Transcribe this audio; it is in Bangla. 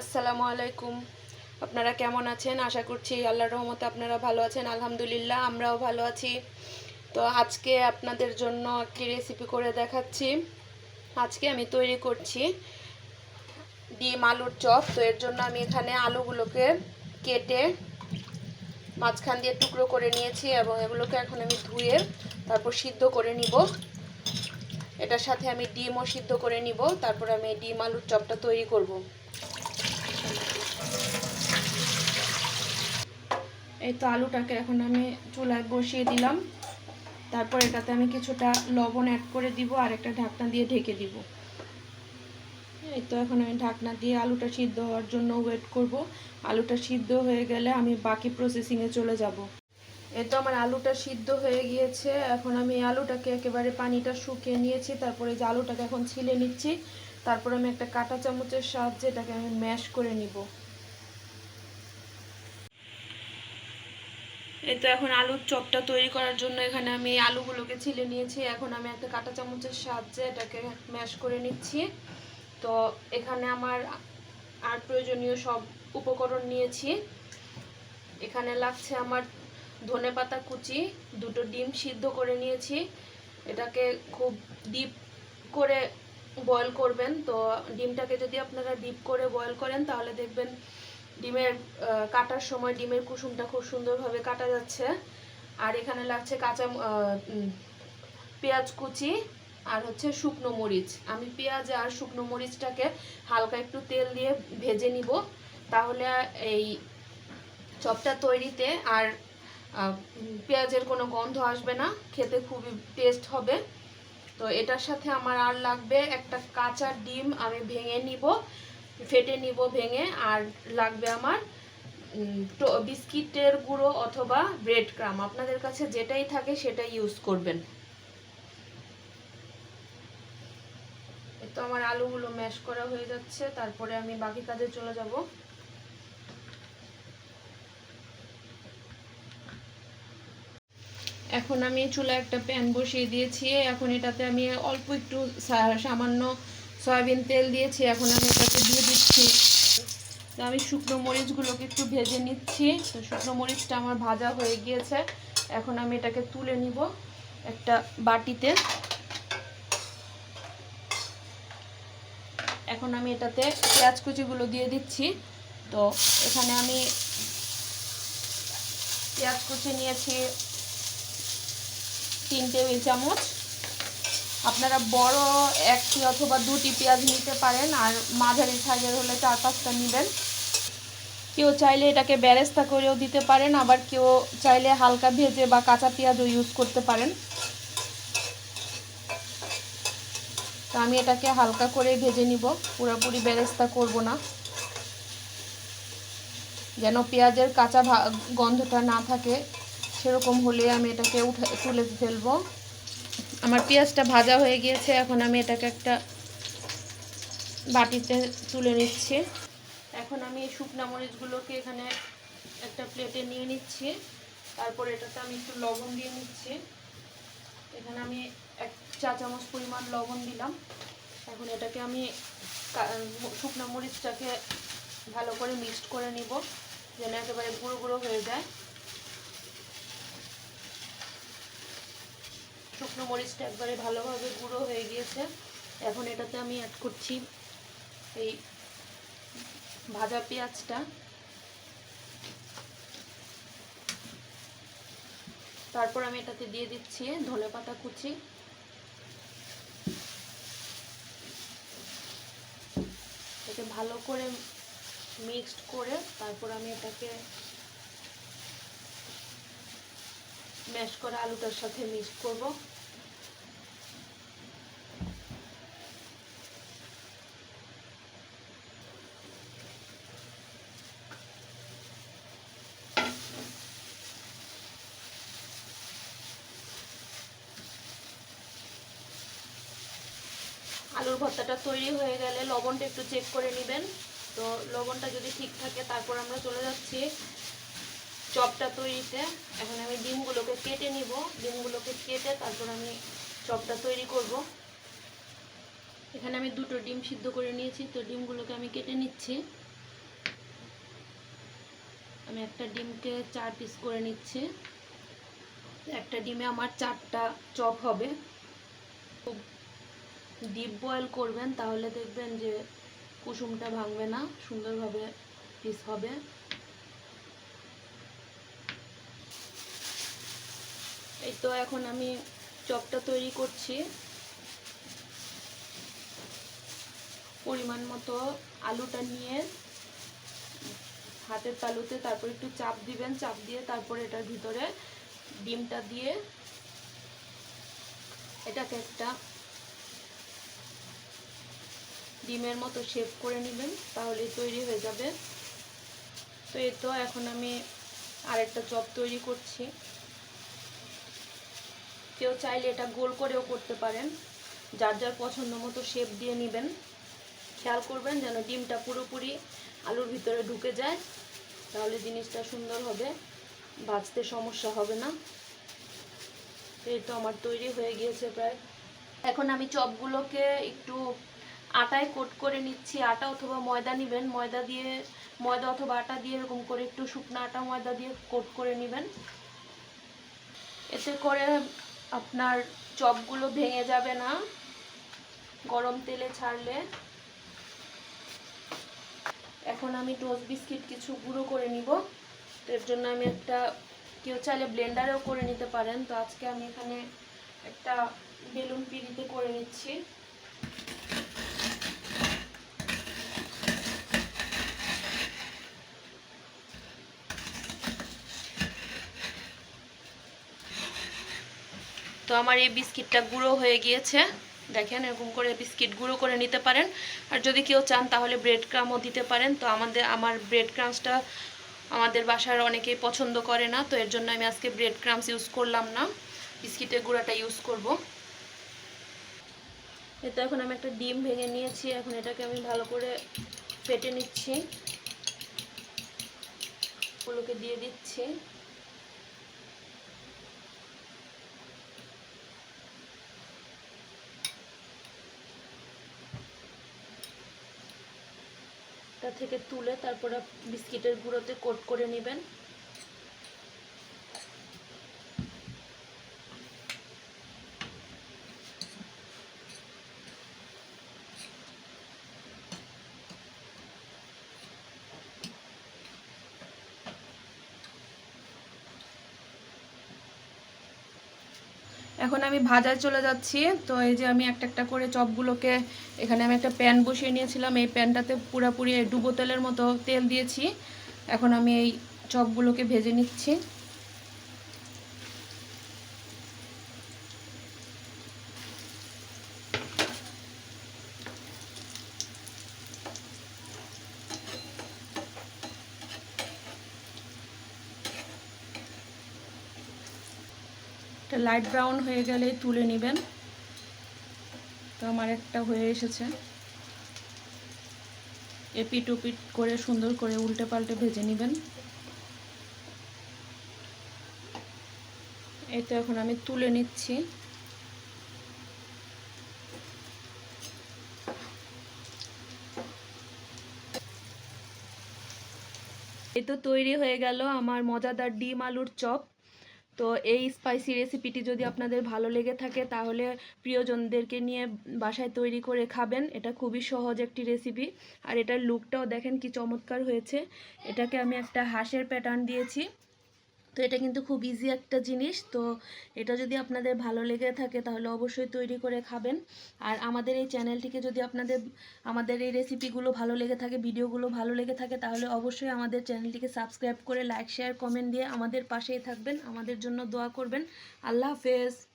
আসসালামু আলাইকুম। আপনারা কেমন আছেন? আশা করছি আল্লাহর রহমতে আপনারা ভালো আছেন। আলহামদুলিল্লাহ, আমরাও ভালো আছি। তো আজকে আপনাদের জন্য একটি রেসিপি করে দেখাচ্ছি। আজকে আমি তৈরি করছি ডিম আলুর চপ। তো এর জন্য আমি এখানে আলুগুলোকে কেটে মাঝখান দিয়ে টুকরো করে নিয়েছি এবং এগুলোকে এখন আমি ধুয়ে তারপর সিদ্ধ করে নিব। এটার সাথে আমি ডিমও সিদ্ধ করে নিব। তারপর আমি ডিম আলুর চপটা তৈরি করব। এই তো আলুটাকে এখন আমি চুলায় বসিয়ে দিলাম। তারপর এটাতে আমি কিছুটা লবণ অ্যাড করে দিব আর একটা ঢাকনা দিয়ে ঢেকে দিব। এই তো এখন আমি ঢাকনা দিয়ে আলুটা সিদ্ধ হওয়ার জন্য ওয়েট করব। আলুটা সিদ্ধ হয়ে গেলে আমি বাকি প্রসেসিংয়ে চলে যাব। এই তো আমার আলুটা সিদ্ধ হয়ে গিয়েছে। এখন আমি আলুটাকে একেবারে পানিটা শুকিয়ে নিয়েছি। তারপরে যে আলুটাকে এখন ছিলে নিচ্ছি। তারপর আমি একটা কাঁটা চামচের সাহায্যে এটাকে আমি ম্যাশ করে নিব। এই তো এখন আলুর চপটা তৈরি করার জন্য এখানে আমি আলুগুলোকে ছিলে নিয়েছি। এখন আমি একটা কাঁটা চামচের সাহায্যে এটাকে ম্যাশ করে নিচ্ছি। তো এখানে আমার আর প্রয়োজনীয় সব উপকরণ নিয়েছি। এখানে লাগছে আমার ধনে পাতা কুচি, দুটো ডিম সিদ্ধ করে নিয়েছি। এটাকে খুব ডিপ করে বয়েল করবেন। তো ডিমটাকে যদি আপনারা ডিপ করে বয়েল করেন, তাহলে দেখবেন ডিমের কাটার সময় ডিমের কুসুমটা খুব সুন্দরভাবে কাটা যাচ্ছে। আর এখানে লাগছে কাঁচা পেঁয়াজ কুচি আর হচ্ছে শুকনো মরিচ। আমি পেঁয়াজ আর শুকনো মরিচটাকে হালকা একটু তেল দিয়ে ভেজে নিব। তাহলে এই চপটা তৈরিতে আর পেঁয়াজের কোনো গন্ধ আসবে না। খেতে খুবই টেস্ট হবে। তো এটার সাথে আমার আর লাগবে একটা কাঁচা ডিম আমি ভেঙে নিব। ফেটে নিব, ভেঙে, আর লাগবে আমার বিস্কিটের গুঁড়ো অথবা ব্রেড ক্রাম। আপনাদের কাছে যেটাই থাকে সেটাই ইউজ করবেন। তো আমার আলুগুলো ম্যাশ করা হয়ে যাচ্ছে, তারপরে আমি বাকি কাজে চলে যাব। এখন আমি চুলা একটা প্যান বসিয়ে দিয়েছি, এখন এটাতে আমি অল্প একটু সামান্য সয়াবিন তেল দিয়েছি, এখন আমি এটাকে দিয়ে দিচ্ছি। তো আমি শুকনো মরিচগুলোকে একটু ভেজে নিচ্ছি। তো শুকনো মরিচটা আমার ভাজা হয়ে গিয়েছে। এখন আমি এটাকে তুলে নিব একটা বাটিতে। এখন আমি এটাতে পেঁয়াজ কুচিগুলো দিয়ে দিচ্ছি। তো এখানে আমি পেঁয়াজ কুচি নিয়েছি তিন টেবিল চামচ। আপনারা বড় একটি অথবা দুটি পেঁয়াজ নিতে পারেন, আর মাঝারি সাইজের হলে চার পাঁচটা নেবেন। কেউ চাইলে এটাকে ব্যারেস্তা করেও দিতে পারেন, আবার কেউ চাইলে হালকা ভেজে বা কাঁচা পেঁয়াজও ইউজ করতে পারেন। তো আমি এটাকে হালকা করে ভেজে নিব, পুরোপুরি বেরেস্তা করব না। যেন পেঁয়াজের কাঁচা গন্ধটা না থাকে, সেরকম হলে আমি এটাকে উঠে তুলে ফেলব। আমার পেঁয়াজটা ভাজা হয়ে গিয়েছে, এখন আমি এটাকে একটা বাটিতে তুলে নিচ্ছি। এখন আমি এই শুকনা মরিচগুলোকে এখানে একটা প্লেটে নিয়ে নিচ্ছি, তারপর এটাতে আমি একটু লবণ দিয়ে নিচ্ছি। এখানে আমি এক চা চামচ পরিমাণ লবণ দিলাম। এখন এটাকে আমি শুকনো মরিচটাকে ভালো করে মিক্সড করে নিব, যেন একেবারে গুঁড়ো গুঁড়ো হয়ে যায়। শুকনো মরিচটা একবারে ভালোভাবে গুঁড়ো হয়ে গিয়েছে। এখন এটাতে আমি অ্যাড করছি এই ভাজা পেঁয়াজটা। তারপর আমি এটাতে দিয়ে দিচ্ছি ধনে পাতা কুচি। এটাকে ভালো করে মিক্সড করে তারপর আমি এটাকে ম্যাশ করা আলুটার সাথে মিক্স করব। আলুর ভর্তাটা তৈরি হয়ে গেলে লবণটা একটু চেক করে নেবেন। তো লবণটা যদি ঠিক থাকে, তারপর আমরা চলে যাচ্ছি চপটা তৈরিতে। এখন আমি ডিমগুলোকে কেটে নিব। ডিমগুলোকে কেটে তারপর আমি চপটা তৈরি করব। এখানে আমি দুটো ডিম সিদ্ধ করে নিয়েছি, তো ডিমগুলোকে আমি কেটে নিচ্ছি। আমি একটা ডিমকে চার পিস করে নিচ্ছি। একটা ডিমে আমার চারটা চপ হবে। খুব ডিপ বয়েল করবেন, তাহলে দেখবেন যে কুসুমটা ভাঙবে না, সুন্দরভাবে পিস হবে। এই তো এখন আমি চপটা তৈরি করছি। পরিমাণ মতো আলুটা নিয়ে হাতের তালুতে তারপর একটু চাপ দিবেন, চাপ দিয়ে তারপর এটার ভিতরে ডিমটা দিয়ে এটাকে একটা ডিমের মতো শেপ করে নেবেন তাহলে তৈরি হয়ে যাবে। তো এই তো এখন আমি আরেকটা চপ তৈরি করছি। কেউ চাইলে এটা গোল করেও করতে পারেন। যার যার পছন্দ মতো শেপ দিয়ে নেবেন। খেয়াল করবেন যেন ডিমটা পুরোপুরি আলুর ভিতরে ঢুকে যায়, তাহলে জিনিসটা সুন্দর হবে বাঁচতে সমস্যা হবে না। এই তো আমার তৈরি হয়ে গিয়েছে প্রায়। এখন আমি চপগুলোকে একটু আটায় কোট করে নিচ্ছি, আটা অথবা ময়দা নেবেন, ময়দা দিয়ে, ময়দা অথবা আটা দিয়ে এরকম করে একটু শুকনো আটা, ময়দা দিয়ে কোট করে নেবেন। এতে করে আপনার চপগুলো ভেঙে যাবে না, গরম তেলে ছাড়লে। এখন আমি টোস্ট বিস্কিট কিছু গুঁড়ো করে নিব। এর জন্য আমি একটা, কেউ চাইলে ব্লেন্ডারেও করে নিতে পারেন। তো আজকে আমি এখানে একটা বেলুন পিড়িতে করে নিচ্ছি। তো আমার এই বিস্কিটটা গুঁড়ো হয়ে গিয়েছে। দেখেন, এরকম করে বিস্কিট গুঁড়ো করে নিতে পারেন। আর যদি কেউ চান, তাহলে ব্রেড ক্রামও দিতে পারেন। তো আমাদের, আমার ব্রেড ক্রামসটা আমাদের বাসার অনেকেই পছন্দ করে না, তো এর জন্য আমি আজকে ব্রেড ক্রামস ইউজ করলাম না। বিস্কিটের গুঁড়াটা ইউজ করব। এতে এখন আমি একটা ডিম ভেঙে নিয়েছি। এখন এটাকে আমি ভালো করে ফেটে নিচ্ছি। ওগুলোকে দিয়ে দিচ্ছি। থেকে তুলে তারপরে বিস্কিটের গুঁড়োতে কোট করে নেবেন। এখন আমি ভাজায় চলে যাচ্ছি। তো এই যে আমি একটা একটা করে চপগুলোকে এখানে আমি একটা প্যান বসিয়ে নিয়েছিলাম। এই প্যানটাতে পুরাপুরি ডুবো তেলের মতো তেল দিয়েছি। এখন আমি এই চপগুলোকে ভেজে নিচ্ছি। এটা লাইট ব্রাউন হয়ে গেলে তুলে নেবেন। তো আমার একটা হয়ে এসেছে। এপিট ওপিট করে সুন্দর করে উল্টে পাল্টে ভেজে নেবেন। তো এখন আমি তুলে নিচ্ছি। এই তো তৈরি হয়ে গেল আমার মজাদার ডিম আলুর চপ। তো এই স্পাইসি রেসিপিটি যদি আপনাদের ভালো লেগে থাকে, তাহলে প্রিয়জনদেরকে নিয়ে বাসায় তৈরি করে খাবেন। এটা খুবই সহজ একটি রেসিপি আর এটার লুকটাও দেখেন কি চমৎকার হয়েছে। এটাকে আমি একটা হাঁসের প্যাটার্ন দিয়েছি। তো এটা কিন্তু খুব ইজি একটা জিনিস। তো এটা যদি আপনাদের ভালো লেগে থাকে তাহলে অবশ্যই তৈরি করে খাবেন। আর আমাদের এই চ্যানেলটিকে যদি আপনাদের, আমাদের এই রেসিপিগুলো ভালো লেগে থাকে ভিডিওগুলো ভালো লেগে থাকে তাহলে অবশ্যই আমাদের চ্যানেলটিকে সাবস্ক্রাইব করে লাইক শেয়ার কমেন্ট দিয়ে আমাদের পাশেই থাকবেন। আমাদের জন্য দোয়া করবেন। আল্লাহ হাফেজ।